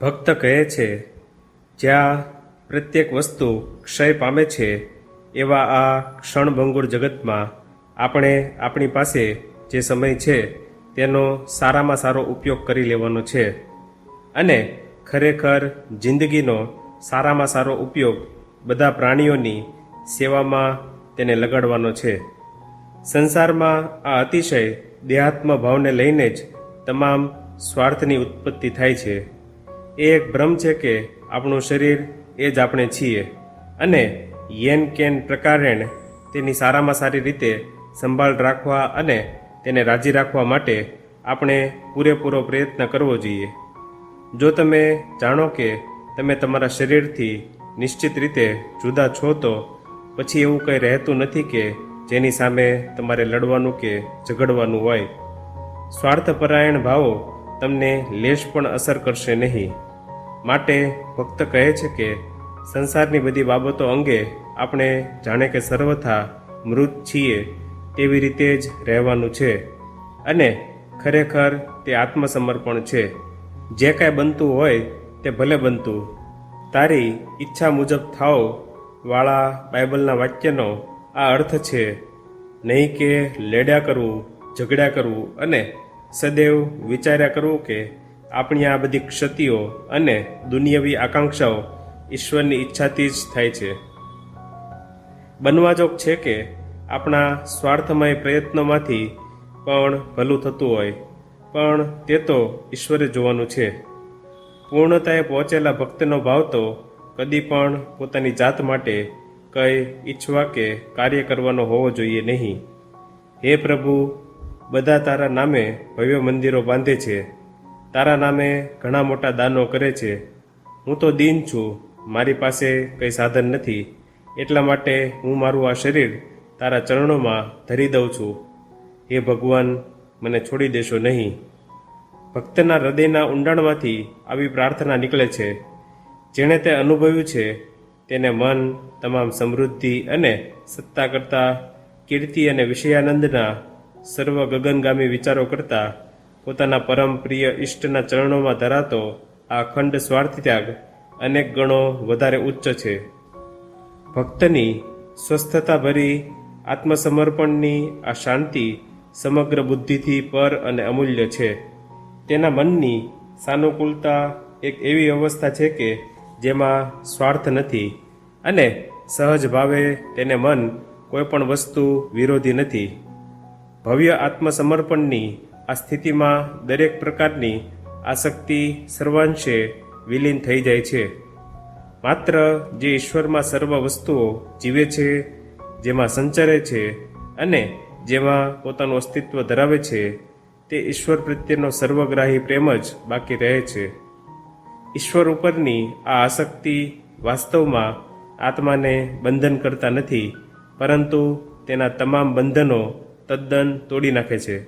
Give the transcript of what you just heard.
ભક્ત કહે છે, જ્યાં પ્રત્યેક વસ્તુ ક્ષય પામે છે, એવા આ ક્ષણભંગુર જગતમાં આપણે આપણી પાસે જે સમય છે, તેનો સારામાં સારો ઉપયોગ કરી લેવાનો છે. અને ખરેખર જિંદગીનો સારામાં સારો ઉપયોગ બધા પ્રાણીઓની સેવામાં તેને લગાડવાનો છે. સંસારમાં આ અતિશય દેહાત્મ ભાવને લઈને જ તમામ સ્વાર્થની ઉત્પત્તિ થાય છે. એ એક ભ્રમ છે કે આપણું શરીર એ જ આપણે છીએ. અને યેન કેન પ્રકારેણ તેની સારામાં સારી રીતે સંભાળ રાખવા અને તેને રાજી રાખવા માટે આપણે પૂરેપૂરો પ્રયત્ન કરવો જોઈએ. જો તમે જાણો કે તમે તમારા શરીરથી નિશ્ચિત રીતે જુદા છો તો પછી એવું કંઈ રહેતું નથી કે જેની સામે તમારે લડવાનું કે ઝઘડવાનું હોય. સ્વાર્થપરાયણ ભાવો તમને લેશ પણ અસર કરશે નહીં. માટે ભક્ત કહે છે કે સંસારની બધી બાબતો અંગે આપણે જાણે કે સર્વથા મૃત છીએ તેવી રીતે જ રહેવાનું છે. અને ખરેખર તે આત્મસમર્પણ છે. જે કાંઈ બનતું હોય તે ભલે બનતું. તારી ઈચ્છા મુજબ થાવ વાળા બાઇબલના વાક્યનો આ અર્થ છે, નહીં કે લેડ્યા કરવું, ઝઘડ્યા કરવું અને સદૈવ વિચાર્યા કરવું કે આપણી આ બધી ક્ષતિઓ અને દુનિયાવી આકાંક્ષાઓ ઈશ્વરની ઈચ્છાથી જ થાય છે. બનવાજોગ છે કે આપણા સ્વાર્થમય પ્રયત્નોમાંથી પણ ભલું થતું હોય, પણ તે તો ઈશ્વરે જોવાનું છે. પૂર્ણતાએ પહોંચેલા ભક્તનો ભાવ તો કદી પણ પોતાની જાત માટે કંઈ ઈચ્છવા કે કાર્ય કરવાનો હોવો જોઈએ નહીં. હે પ્રભુ, બધા તારા નામે ભવ્ય મંદિરો બાંધે છે. તારા નામે ઘણા મોટા દાનો કરે છે. હું તો દીન છું. મારી પાસે કંઈ સાધન નથી. એટલા માટે હું મારું આ શરીર તારા ચરણોમાં ધરી દઉં છું. હે ભગવાન, મને છોડી દેશો નહીં. ભક્તના હૃદયના ઊંડાણમાંથી આવી પ્રાર્થના નીકળે છે. જેણે તે અનુભવ્યું છે, તેને મન તમામ સમૃદ્ધિ અને સત્તા કરતાં, કીર્તિ અને વિષયાનંદના સર્વ ગગનગામી વિચારો કરતા પોતાના પરમ પ્રિય ઈષ્ટના ચરણોમાં ધરાતો આ અખંડ સ્વાર્થ ત્યાગ અનેક ગણો વધારે ઉચ્ચ છે. ભક્તની સ્વસ્થતા ભરી આત્મસમર્પણની આ શાંતિ સમગ્ર બુદ્ધિથી પર અને અમૂલ્ય છે. તેના મનની સાનુકૂળતા એક એવી અવસ્થા છે કે જેમાં સ્વાર્થ નથી અને સહજ ભાવે તેને મન કોઈ પણ વસ્તુ વિરોધી નથી. ભવ્ય આત્મસમર્પણની આ સ્થિતિમાં દરેક પ્રકારની આસક્તિ સર્વાંશે વિલીન થઈ જાય છે. માત્ર જે ઈશ્વરમાં સર્વ વસ્તુઓ જીવે છે, જેમાં સંચરે છે અને જેમાં પોતાનું અસ્તિત્વ ધરાવે છે, તે ઈશ્વર પ્રત્યેનો સર્વગ્રાહી પ્રેમ જ બાકી રહે છે. ઈશ્વર ઉપરની આ આસક્તિ વાસ્તવમાં આત્માને બંધન કરતા નથી, પરંતુ તેના તમામ બંધનો તદ્દન તોડી નાખે છે.